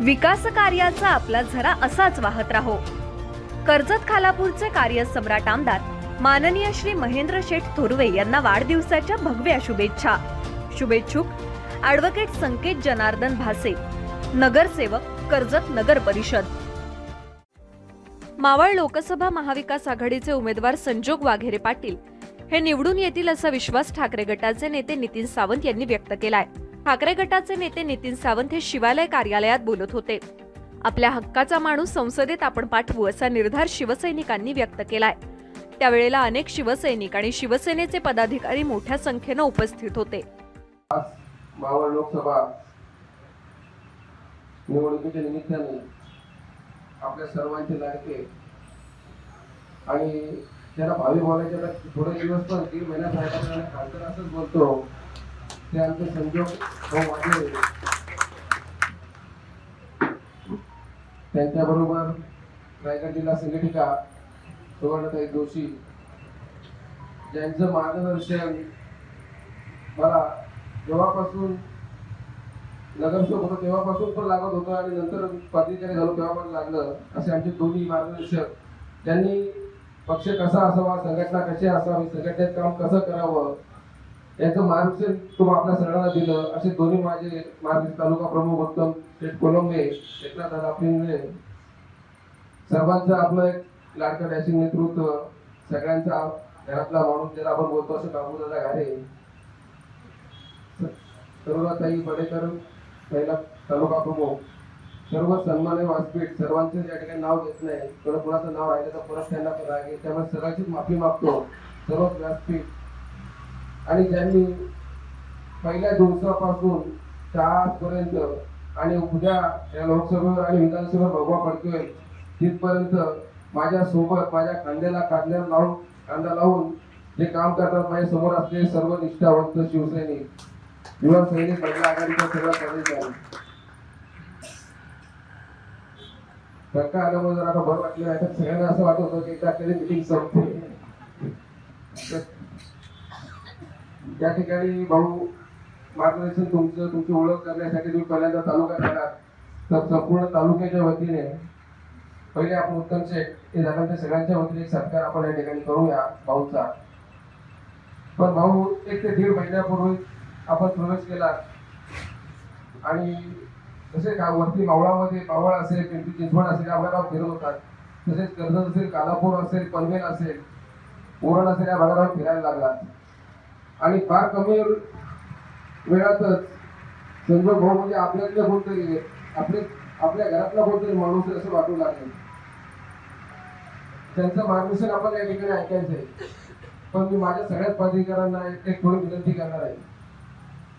विकास कार्याचा आपला झरा असाच वाहत राहो. कर्जत खालापूरचे कार्य सम्राट आमदार माननीय श्री महेंद्र शेठ थोरवे यांना वाढदिवसाच्या भगव्या शुभेच्छा. शुभेच्छुक ॲडव्होकेट संकेत जनार्दन भासे नगरसेवक कर्जत नगर परिषद. मावळ लोकसभा महाविकास आघाडीचे उमेदवार संजोग वाघेरे पाटील हे निवडून येतील असा विश्वास ठाकरे गटाचे नेते नितीन सावंत यांनी व्यक्त केलाय. ठाकरे गटाचे नेते नितीन सावंत हे शिवालय कार्यालयात बोलत होते. आपल्या हक्काचा माणूस संसदेत आपण पाठवू असा निर्धार शिवसैनिकांनी व्यक्त केलाय. त्यावेळेला अनेक शिवसैनिक आणि शिवसेनेचे पदाधिकारी मोठ्या संख्येनं उपस्थित होते. मावळ लोकसभा निवडणुकीच्या निमित्ताने आपल्या सर्वांचे लाडके आणि त्याला भावी बोलायचे थोडे दिवस पण दीड महिन्यात असंच बोलतो. ते आमचे संजोग भाऊ वाटे त्यांच्याबरोबर रायगड जिल्हा संघटिका सुवर्णताई जोशी ज्यांचं मार्गदर्शन मला जेव्हापासून नगरसेवक होतो तेव्हापासून पण लागत होतं आणि नंतर पदाधिकारी झालो तेव्हा पण लागलं असे आमचे दोन्ही मार्गदर्शक. त्यांनी पक्ष कसा असावा संघटना कशी असावी संघटनेत काम कसं करावं याचं मार्गदर्शन तुम्ही आपल्या सगळ्यांना दिलं. असे दोन्ही माझे मार्गदर्शक तालुका प्रमुख उत्तम शेठ कोलंबे एकनाथ दादा पिंगळे सर्वांचं आपलं एक लाडकं डॅशिंग नेतृत्व सगळ्यांचा घरातला माणूस ज्याला आपण बोलतो असं दादा घारे. ताई बडेकर पहिला तालुका प्रमुख. सर्व सन्मान्य व्यासपीठ सर्वांचे या ठिकाणी नाव घेत नाही थोडं कुणाचं नाव राहिलं तर परत त्यांना पण राग त्यामुळे सगळ्यांचीच माफी मागतो. सर्व व्यासपीठ आणि ज्यांनी पहिल्या दिवसापासून त्या आजपर्यंत आणि उद्या या लोकसभेवर आणि विधानसभेवर भगवा पडतोय तिथपर्यंत माझ्या सोबत माझ्या कांद्याला कांद्याला लावून कांदा लावून जे काम करतात माझ्यासमोर असलेले सर्व निष्ठावंत शिवसैनिक युवा सैनिक महिला आघाडीच्या सगळ्या पदाधिकारी धक्का आल्यामुळे जर आता बरं वाटलं नाही तर सगळ्यांना असं वाटत होतं की एकदा मिटिंग संपते. त्या ठिकाणी भाऊ मार्गदर्शन तुमचं तुमची ओळख करण्यासाठी तुम्ही पहिल्यांदा तालुका आलात. तर संपूर्ण तालुक्याच्या वतीने पहिले आपण उत्तम शेठ हे झाल्यानंतर सगळ्यांच्या वतीने सत्कार आपण या ठिकाणी करूया भाऊचा. पण भाऊ एक ते दीड महिन्यापूर्वी आपण प्रवेश केला. आणि जसे का वरती मावळामध्ये मावळ असेल पिंपरी चिंचवड असेल या भागावर फिरत होतात तसेच कर्जत असेल कालापूर असेल पनवेल असेल ओरण असेल या भागावर फिरायला लागला. आणि फार कमी वेळातच संजोग भाऊ म्हणजे आपल्यातले कोणतरी आपले आपल्या घरातला कोणतरी माणूस असं वाटू लागेल. त्यांचं मार्गदर्शन आपण या ठिकाणी ऐकायचं आहे. पण मी माझ्या सगळ्याच पदाधिकाऱ्यांना एक एक थोडी विनंती करणार आहे.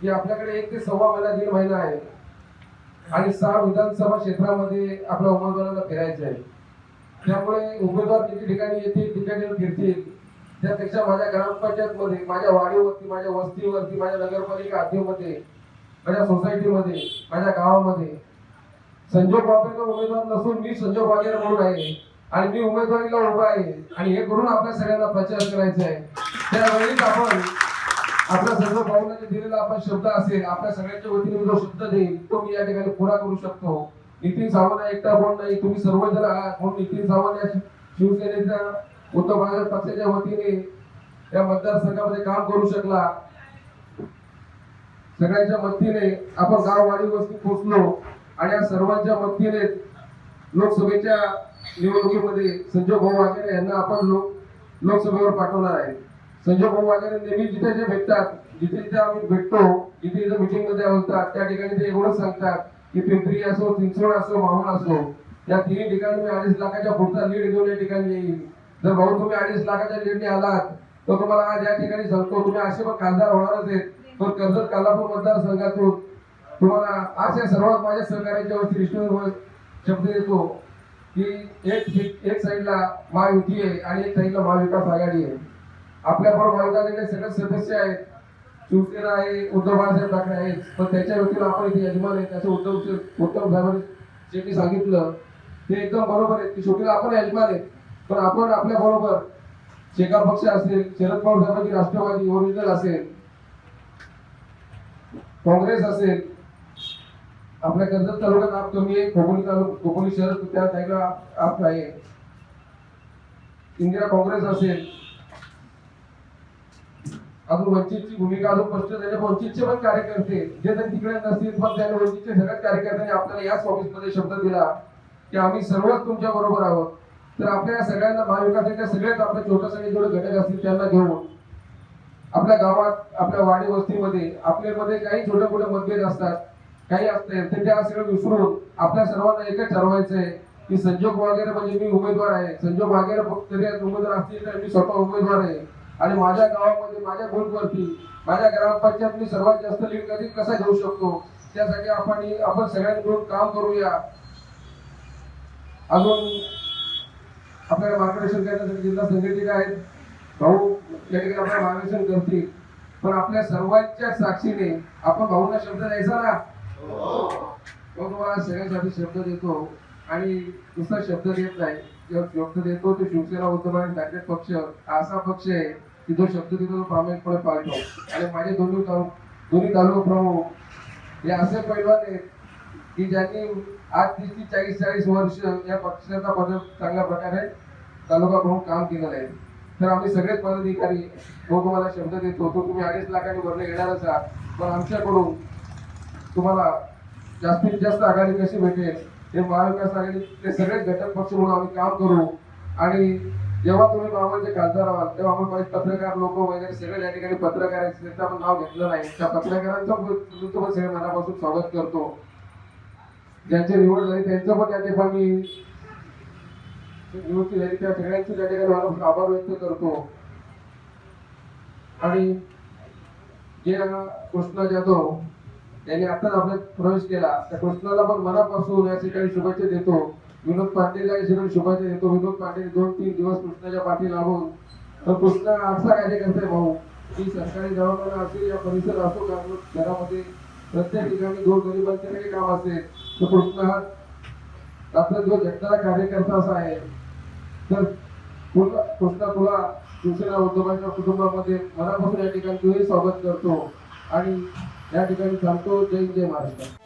की आपल्याकडे एक ते सव्वा महिना दीड महिना आहे. आणि सहा विधानसभा क्षेत्रामध्ये आपल्या उमेदवाराला फिरायचं आहे. त्यामुळे उमेदवार किती ठिकाणी येतील ठिकाणी फिरतील त्यापेक्षा माझ्या ग्रामपंचायत मध्ये माझ्या वाडीवरती माझ्या वस्तीवरती माझ्या नगरपालिका हद्दीमध्ये माझ्या सोसायटीमध्ये माझ्या गावामध्ये संजोग वाघेकर उमेदवार नसून मी संजोग वाघेरे म्हणून आहे आणि मी उमेदवारीला उभा आहे आणि हे करून आपल्या सगळ्यांना प्रचार करायचा आहे. त्यावेळीच आपण आपल्या सर्व भाऊंना दिलेला आपण शब्द असेल आपल्या सगळ्यांच्या वतीने जो शब्द देईल तो मी या ठिकाणी पुरा करू शकतो. नितीन सावंत एकटा कोण नाही तुम्ही सर्वजण आहात म्हणून नितीन सावंत या शि- उत्तर प्रदेश पक्षाच्या वतीने या मतदारसंघामध्ये काम करू शकला. सगळ्यांच्या मदतीने आपण गाववाडी वस्ती पोचलो आणि या सर्वांच्या मदतीने लोकसभेच्या निवडणुकीमध्ये संजय भाऊ वाघेरे यांना आपण लोक लोकसभेवर पाठवणार आहे. संजय भाऊ वाघेरे नेहमी जिथे जे भेटतात जिथे जिथे आम्ही भेटतो जिथे जिथे मिटिंगमध्ये होतात त्या ठिकाणी ते एवढंच सांगतात की पिंपरी असो चिंचवड असो माहूर असो या तिन्ही ठिकाणी मी अडीच लाखाच्या पुढचा लीड घेऊन या ठिकाणी येईल जर भाऊ तुम्ही अडीच लाखाच्या निर्णय आलात तर तुम्हाला आज या ठिकाणी सांगतो तुम्ही असे पण खासदार होणारच आहेत. पण कर्जत कालापूर मतदारसंघातून तुम्हाला आज या सर्वात माझ्या सहकार्याच्या वरती विष्णू शब्द देतो की एक एक साईडला महायुती आहे आणि एक साईडला महाविकास आघाडी आहे. आपल्या बरोबर महाविकास सगळे सदस्य आहेत. शिवसेना आहे उद्धव बाळासाहेब ठाकरे आहेत. पण त्याच्या व्यक्तीला आपण इथे यजमान आहे त्याचं उद्धव उद्धव साहेबांनी जे मी सांगितलं ते एकदम बरोबर आहे की शेवटीला आपण यजमान आहेत. पण आपण आपल्या बरोबर शेकाप पक्ष असेल शरद पवार साहेबांची राष्ट्रवादी ओरिजिनल असेल काँग्रेस असेल आपल्या कर्जत तालुक्यात आप कमी आहे खोपोली तालुका खोपोली शहर त्या साईडला आप आहे. इंदिरा काँग्रेस असेल. अजून वंचितची भूमिका अजून स्पष्ट झाली वंचितचे पण कार्यकर्ते जे जर तिकडे नसतील पण त्याने वंचितच्या सगळ्याच कार्यकर्त्यांनी आपल्याला याच ऑफिसमध्ये शब्द दिला की आम्ही सर्वच तुमच्या बरोबर आहोत. तर आपल्या या सगळ्यांना महाविकासाच्या सगळ्याच आपल्या सगळे जेवढे घटक असतील त्यांना घेऊन आपल्या गावात आपल्या वाडी वस्तीमध्ये आपल्यामध्ये काही छोटे मोठे मतभेद असतात काही असते ते त्या सगळं विसरून आपल्या सर्वांना एकच ठरवायचं आहे की संजोग वगैरे म्हणजे मी उमेदवार आहे. संजोग वगैरे फक्त उमेदवार असतील तर मी स्वतः उमेदवार आहे. आणि माझ्या गावामध्ये माझ्या बूथवरती माझ्या ग्रामपंचायत मी सर्वात जास्त लीड कधी कसा घेऊ शकतो? त्यासाठी आपण आपण सगळ्यांनी मिळून काम करूया. अजून आपल्याला मार्गदर्शन करण्यासाठी जिल्हा संघटक आहेत. भाऊ या ठिकाणी आपल्याला मार्गदर्शन करतील. पण आपल्या सर्वांच्या साक्षीने आपण भाऊंना शब्द द्यायचा ना? हो. तो तुम्हाला सगळ्यांसाठी शब्द देतो. आणि दुसरा शब्द देत नाही. जो शब्द देतो तो शिवसेना उद्धव आणि ठाकरे पक्ष असा पक्ष आहे की जो शब्द देतो तो प्रामाणिकपणे पाळतो. आणि माझे दोन्ही तालु दोन्ही तालुका प्रमुख हे असे पैलवान आहेत की ज्यांनी आज तीस तीस चाळीस चाळीस वर्ष या पक्षाचा बदल चांगल्या प्रकारे तालुका प्रमुख काम केलेलं आहे. तर आम्ही सगळेच पदाधिकारी तो तुम्हाला शब्द देतो. तो तुम्ही अडीच लाखांनी भरले येणार असा पण आमच्याकडून तुम्हाला जास्तीत जास्त आघाडी कशी भेटेल हे महाविकास आघाडीचे सगळेच घटक पक्ष म्हणून आम्ही काम करू. आणि जेव्हा तुम्ही मावळचे खासदार आहात तेव्हा आपण पाहिजे पत्रकार लोक वगैरे सगळे या ठिकाणी पत्रकार त्यांचं आपण नाव घेतलं नाही. त्या पत्रकारांचं तुम्ही सगळे मनापासून स्वागत करतो. ज्यांची निवड झाली त्यांचं पण त्या ठिकाणी निवृत्ती झाली त्या सगळ्यांची त्या ठिकाणी मला आभार व्यक्त करतो. आणि जे कृष्णा जाधव यांनी आताच आपल्यात प्रवेश केला त्या कृष्णाला पण मनापासून या ठिकाणी शुभेच्छा देतो. विनोद पाटीलला या ठिकाणी शुभेच्छा देतो. विनोद पाटील दोन तीन दिवस कृष्णाच्या पाठी लागून. तर कृष्ण असा कार्यकर्ता आहे भाऊ की सरकारी दवाखाना असेल या परिसर असो का घरामध्ये प्रत्येक ठिकाणी दोन गरिबांचे काही काम असेल तर कृष्ण हा रात्र दिवस झटणारा कार्यकर्ता असा आहे तर पुन्हा पुन्हा तुला शिवसेना उद्धवांच्या कुटुंबामध्ये मनापासून या ठिकाणी तुझे स्वागत करतो. आणि या ठिकाणी सांगतो जय जय महाराष्ट्र.